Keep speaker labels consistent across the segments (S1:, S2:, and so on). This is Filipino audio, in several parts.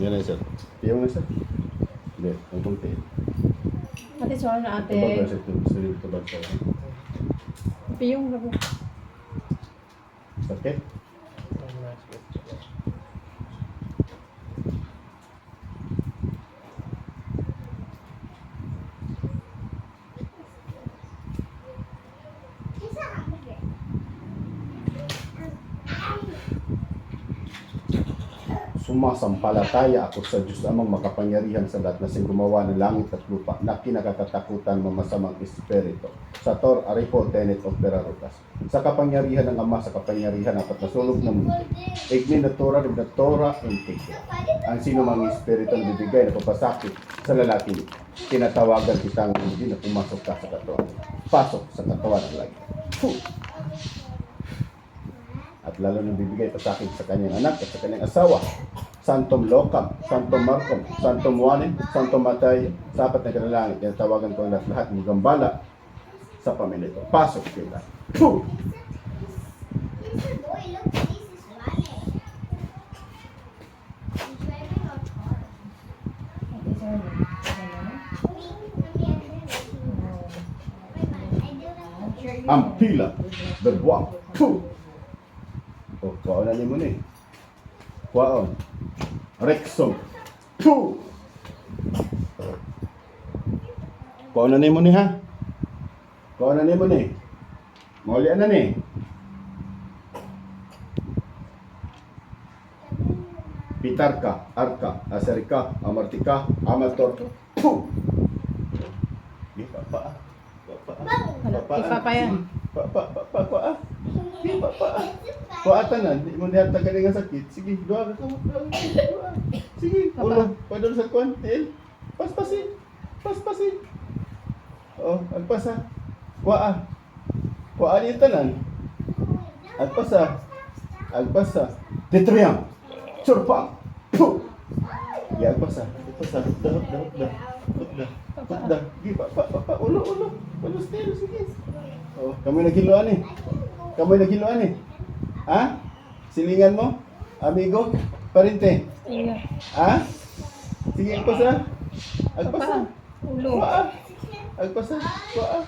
S1: Yan na, sir. Piyong na, sir. Hindi, ang kunti.
S2: Ate, sorry na
S1: Tabag na,
S2: ate.
S1: sir. Tabag, tabag, tabag.
S2: Piyong labo.
S1: Sakit? Sumasampalataya ako sa Diyos amang makapangyarihan sa lahat na siyang gumawa ng langit at lupa na kinakakatakutan ng masamang espiritu. Sa Tor Aripo Tenet of Perarutas. Sa kapangyarihan ng Ama, sa kapangyarihan ng pagkasulog ng mundo. Igni na Tora, na Tora, Intigya. Ang sino mang espiritu na bibigay na papasakit sa lalaki, tinatawagan kitang hindi na pumasok ka sa katawan. Pasok sa katawan ng lagi. Puh! at lalo nang bibigay ito sa akin sa kanyang anak at sa kanyang asawa. Santong Lokam, Santong Marcom, Santong Juanin, Santong Matay, sa apat na kanalangit. Kaya tawagan ko ang lahat ng gambala sa pamilya ko. Pasok kita. Boom! The walk, o, kuwaon na ni mo ni. Kuwaon. Rexon. Puh! Kuwaon na ni mo ni ha? Kuwaon na ni mo ni. Maulian na ni. Pitarka, Arka, Aserika, Amartika, Amator. Puh! Di pa pa. Pa pa.
S2: Ano, ipapa yan.
S1: Pa Sige, papa. Kuatan na, di mo niya tagaling ang sakit. Sige, doa ka kamot na. Sige, ulo. Pwede sa kuwan. Eh, paspasin. Paspasin. Oh, agpasa. Kuwa. Kuwa di tanan. Agpasa. Agpasa. Titriyam. Surpang. Puh. Ya, agpasa. Agpasa. Dah, dah, dah. Dah, dah. Di, pa, pa, pa. Ulo, ulo. Ulo, still. Sige. Oh, kami nagkiloan eh. Kami naghiluan eh. Ha? Silingan mo? Amigo? Parinte?
S2: Iya.
S1: Ha? Sige, agpasa. Agpasa.
S2: Ulo.
S1: Kuha. Agpasa. Kuha.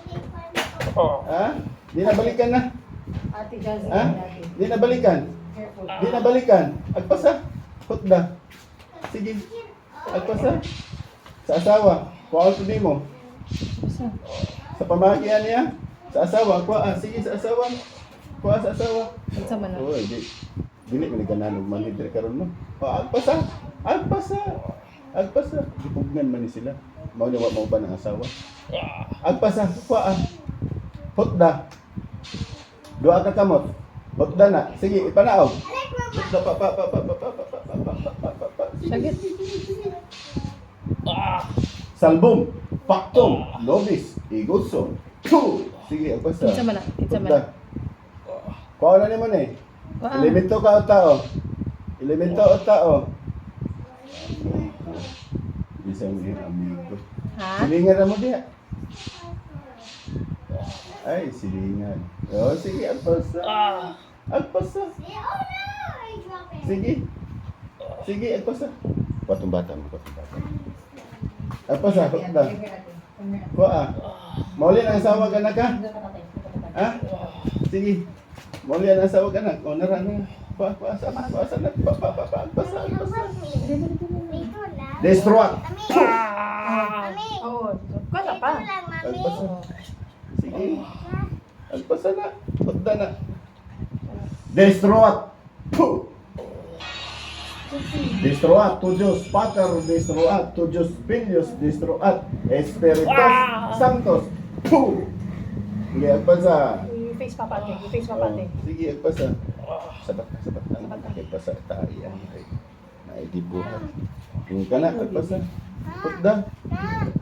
S1: Ha? Di na balikan na.
S2: Ate, Jazzy.
S1: Ha? Di na balikan.
S2: Careful.
S1: Di na balikan. Agpasa. Hutda. Sige. Agpasa. Sa asawa. Kuha ko mo. Sa pamahagian niya. Sa asawa. Kuha. Sige sa asawa. Kuha sa asawa.
S2: Basta man.
S1: Oo, di. Dili man ganan og manhidre karon mo. Pa agpasa. Agpasa. Agpasa. Gipugnan man ni sila. Mao ni wa mao ba ng asawa. Agpasa. Kuha. Hutda. Duha ka kamot. Hutda na. Sige, ipanaog. Hutda pa pa pa pa pa pa pa pa pa pa pa pa pa.
S2: Sagit.
S1: Salbong. Paktong. Lobis. Iguson. Tu. Sige, agpasa.
S2: Kinsa man na. Kinsa man na.
S1: Na ni mo ni.
S2: Kuha.
S1: Elemento ka o tao. Elemento o tao. Isang yung amigo.
S2: Ha?
S1: Silingan na mo diya. Ay, silingan. O, sige, agpasa. Agpasa. Sige. Sige, agpasa. Patong bata mo, patong bata. Agpasa, hukda. Kuha. Mauli ang asawa ka na ka? Ha? Sige. Mali na sa wag anak, o nara na. Pa, pa, sa mga basa na, pa, pa, pa, pa, basa, basa. Destruct.
S3: Mami.
S2: Oo. Kala pa.
S3: Dito lang, mami.
S1: Alpasa. Sige. Alpasa na. Pagda na. Destruct. Puh. Destroat tu Diyos Pater, destroat tu Diyos Filius, destroat Espiritus Santos. Puh! Lihat pa sa
S2: I-face pa pati. I-face ah, pa pati.
S1: Oh, sige, agbasa. Ah. Sabat na, sabat na. Sabat na. Agbasa tayo. Ah. Ay, ay. Ay, di buhat. Yung ka na, agbasa. Pagda.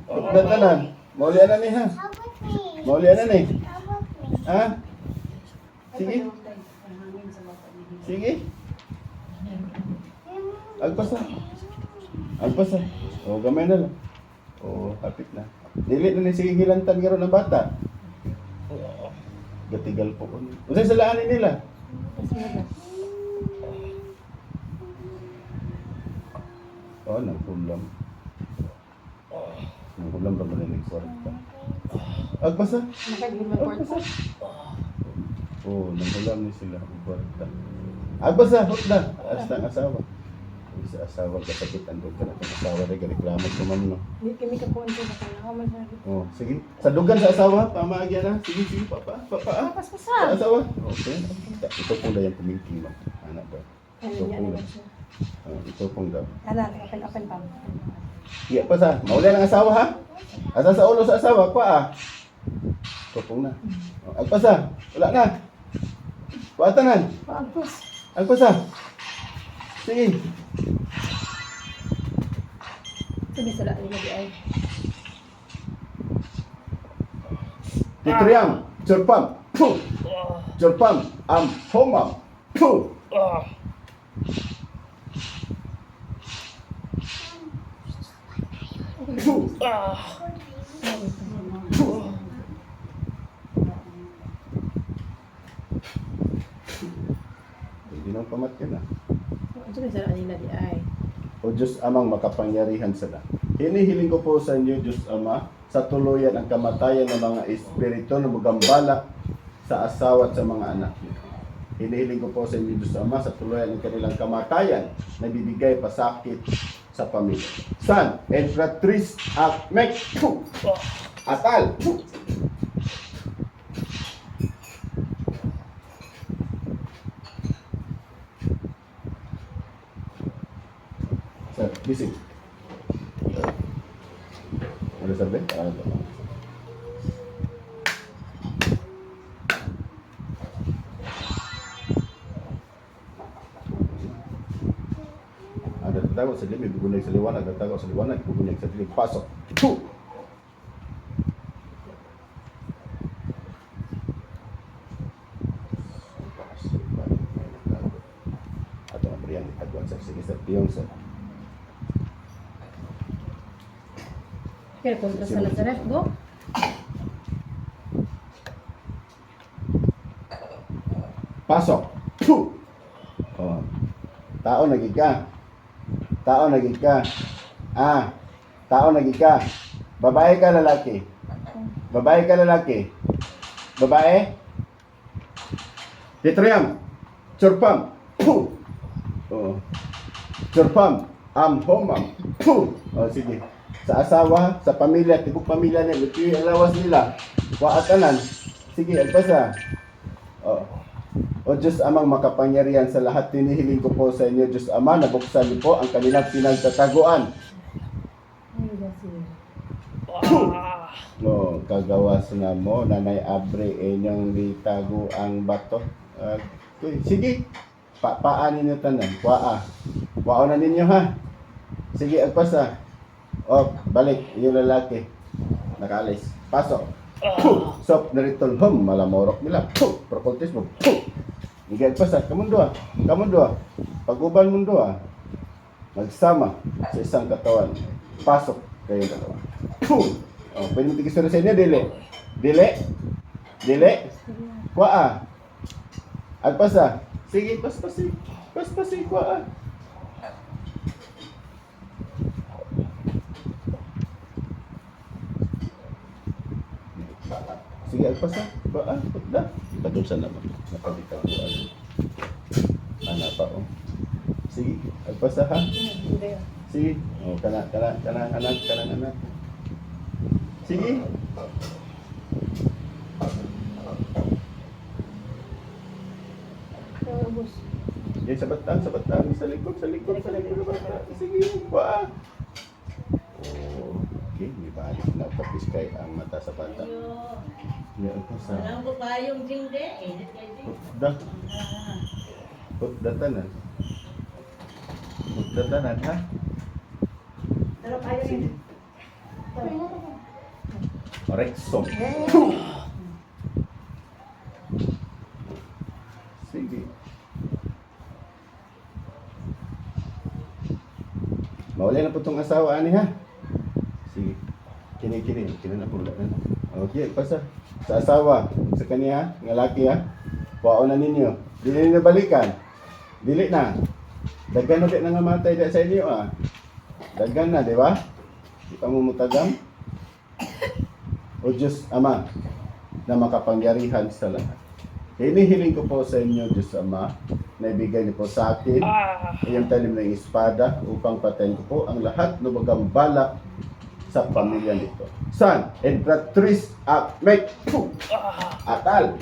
S1: Pagda tanan. Maulya na ni ha. Maulya na ni. Ha? Sige. Sige. Agbasa. Agbasa. O, oh, gamay na lang. O, oh, kapit na. Dili na ni sige gilantan karon ang bata. Gatigal po. Unsa sa laanin nila?
S2: Oh, nang
S1: kulam. Nang kulam ba na ng kwarta?
S2: Agbasa?
S1: Agbasa? Oh, nang kulam ni sila. Agbasa, hot na. Astang asawa. Sa asawa, kasakit ang doon ka na kang asawa. Rin, reklamo ko man, no?
S2: Hindi kami na kailangan man sabi.
S1: Oh, sige. Sa dugan sa asawa, pamagya na. Sige, sige, papa, papa. ah.
S2: Papas
S1: Sa asawa. Okay. Ito pong daw yung pumingking, ma'am. Anak?
S2: Ano
S1: Ito pong
S2: naman siya.
S1: Oh, ito pong daw.
S2: Ano, open, open pa.
S1: Iya pa sa. Mauli ng asawa ha. Asa sa ulo sa asawa pa ah. Kopong na. Oh, agpasa. Wala na. Kuatanan.
S2: Paagpos.
S1: Agpasa. Sige.
S2: Sabi hindi na di ay.
S1: Titriam. Churpam. Puh. Churpam. Am. Homam. Puh. Puh. Hindi nang pamatyan na.
S2: Sabi sila, hindi na di ay.
S1: O Diyos amang makapangyarihan lahat. Hinihiling ko po sa inyo, Diyos Ama, sa tuluyan ang kamatayan ng mga espiritu na magambala sa asawa at sa mga anak niyo. Hinihiling ko po sa inyo, Diyos Ama, sa tuluyan ng kanilang kamatayan na bibigay pasakit sa pamilya. San, Emperatriz at Mek, Atal, Sir, bisig. Ano sabi? Ano to? Ada tatawag sa limit, bubunyag sa liwanag, ada tatawag sa liwanag, bubunyag sa dilim. Pasok. Puh! Ato ang priyan itagwan sa sige sa piyong sa
S2: Kaya kontra sa Nazareth, go.
S1: Pasok. Puh! Oh. Tao nagig ka. Tao nagig ka. Ah, tao nagig ka. Babae ka lalaki. Babae ka lalaki. Babae? Titriam. Churpam. Puh! Oh. Churpam. Am homam. Puh! Oh, sige. Sa asawa, sa pamilya, tibok pamilya niya, ito yung alawas nila. Waatanan. Sige, agpasa. Oh. O Diyos amang makapangyarihan sa lahat, tinihiling ko po sa inyo, Diyos Ama, nabuksan niyo po ang kanilang pinagtataguan. No, kagawas na mo, nanay abre, inyong litago ang bato. Uh, sige, pa paanin niyo tanan, waa. Wao na ninyo ha. Sige, agpasa. O, balik, yung lalaki. Nakaalis. Pasok. Puh! Sop, naritol, hum, malamorok nila. Puh! Prokultis mo. Puh! Hindi agpasa. Kamu dua. Kamu dua. Paguban mo dua. Magsama sa isang katawan. Pasok kayo dalawa. Puh! Oh, pwede mo tigis sa inyo, dili. Dili. Dili. Kuha. Agpasa. Sige, paspasi. Paspasi, kuha. Sige, agpasa. Kuha. Pagda. Patusan naman. Napagitaguan. Ana pa, oh. Sige, agpasa ha.
S2: Hindi.
S1: Sige. Oh, kana, kana, kana, anak, kana, anak. Sige.
S2: Ubos.
S1: Yan sa batang, sa batang, sa likod, sa likod, sa likod, sa batang. Sige, ba? Oh, okay, may balik na tapos kay ang mata sa bata. Yan ako sa
S4: Alam ko pa yung dingde, eh.
S1: da. Put datanan. Put datanan ha.
S2: Pero kayo
S1: Sige. Rexom. Sige. Mawala na po itong asawa, ani ha? Sige. Kini-kini. Kini na po na. Okay, pasa. Sa asawa, sa kanya, nga laki ha? Wao na ninyo. Dili ninyo balikan. Dili na. Daghan na di na nga matay di sa inyo ah. Dagan na, di ba? Di pa mo mutagam? O Diyos Ama, na makapangyarihan sa lahat. Hinihiling ko po sa inyo, Diyos Ama, na ibigay niyo po sa akin iyong talim ng espada upang patayin ko po ang lahat ng bagang balak sa pamilya nito. Son, Empress at make atal.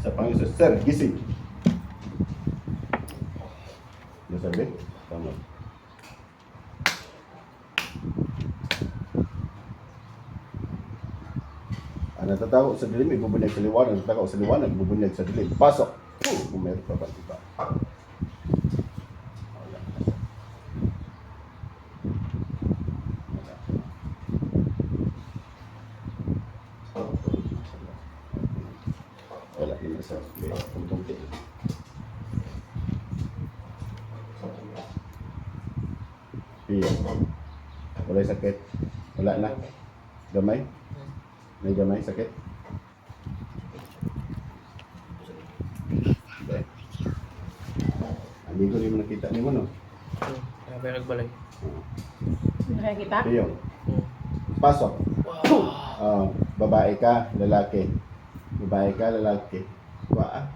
S1: Sa Panginoon, Sir, gising. Natatago sa dilim, ibubunyag sa liwanag. Ang natatago sa liwanag, ibubunyag sa. Pasok! Kung meron pa. Iya. Wala sakit. Wala na. May gamay sakit. Hindi. Amigo ni mo nakita ni mo no.
S5: Kaya ba nagbalay?
S2: Nakakita?
S1: Iyo. Pasok. Ah, babae ka, lalaki. Babae ka, lalaki. Waa.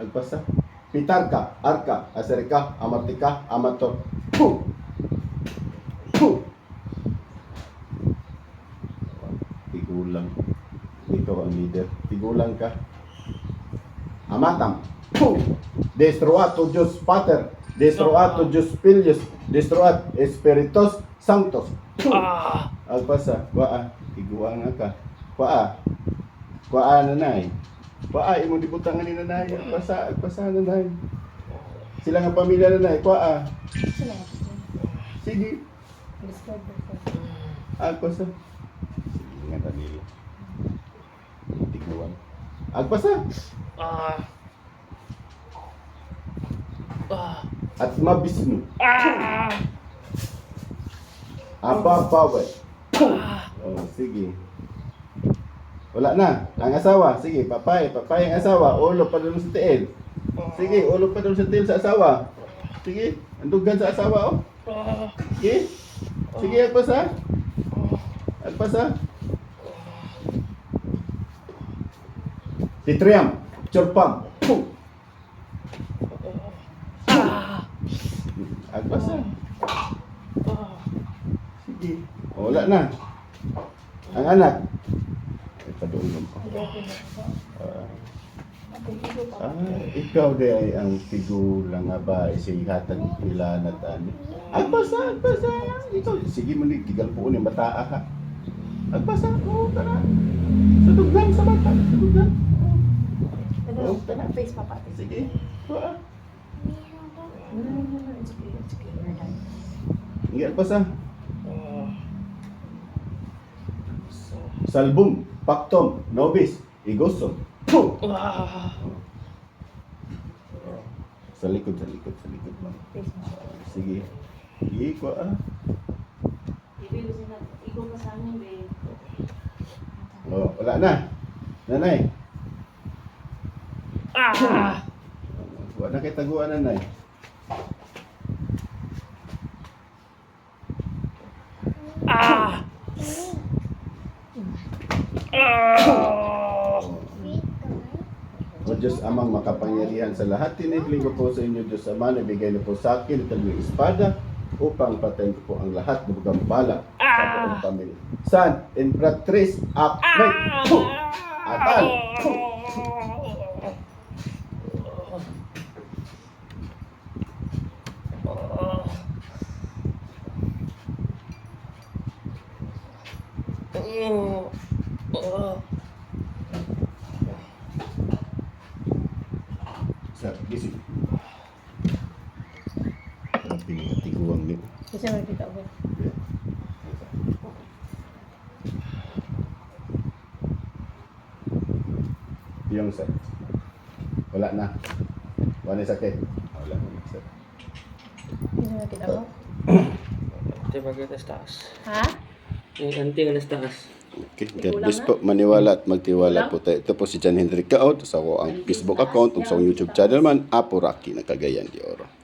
S1: Agpasa. Pitar ka, arka, aserika, amartika, amator. Puh! Tigulang. Ikaw ang leader. Tigulang ka. Amatam. Puh! Destruato Dios Pater. Destruato Dios Filius. Destruat Espiritus Sanctos.
S5: Ah!
S1: Agpasa, waa, tiguan nga ka. Waa, waa nanay. Waa, imo dibutangan ni nanay. Agpasa, agpasa nanay. Sila nga pamilya nanay, waa.
S2: Sila.
S1: Sige,
S2: Describe mo.
S1: agpasa. Sige nga Danilo. Agpasa.
S5: Ah! Ah!
S1: At mabisno.
S5: Ah!
S1: Aba bawal. Oh, sige. Wala na. Ang asawa, sige, papay, papay ang asawa. Ulo pa doon sa tiil. Sige, ulo pa doon sa tiil sa asawa. Sige, andugan sa asawa, oh.
S5: Ah!
S1: Sige. Sige, agpas ha. Agpas Titriam. Chorpam. Puh. Agpas ha. Sige. Wala na. Ang anak. Ay, padulong ko. Ah, ah, ikaw di ay ang tigulang nga ba isihatag nila na tani. Agpasa, agpasa. Ikaw, sige mo ni, gigal po ni bataa ka. Agpasa, oo, tara. Saduglan sa bata, saduglan.
S2: Ano? Tana, face pa pati.
S1: Sige,
S2: no, no, no. It's okay. It's okay. You're done.
S1: Agpasa.
S5: Ah!
S1: Salbum, paktom, nobis, igosom. Puh!
S5: Ah!
S1: Sa likod, sa likod, sa likod lang.
S2: Face mo.
S1: Sige. Sige, ko ah.
S4: Ko na, ikaw pa sa amin, be.
S1: Oh, wala na. Nanay.
S5: Ah!
S1: Wala na kay taguan nanay.
S5: Ah! Ah!
S1: O Diyos amang makapangyarihan sa lahat, tinihiling ko po sa inyo, Diyos Ama, na bigay niyo po sa akin ang tatlong espada upang patayin ko po ang lahat ng bugang bala sa buong pamilya. San, Empress, Akmek, Puh!
S2: Kasi makikita ko.
S1: Yung sir. Wala na. Wala na sakit. Wala na sir.
S2: Hindi makikita ko.
S5: Ito ba kita sa taas?
S2: Ha?
S5: Yung anting na sa taas.
S1: Okay, God bless po. Maniwala at magtiwala po tayo. Ito po si John. Sa ako ang Facebook account. Ug sa akong YouTube channel man, Apo Rocky ng Cagayan de Oro.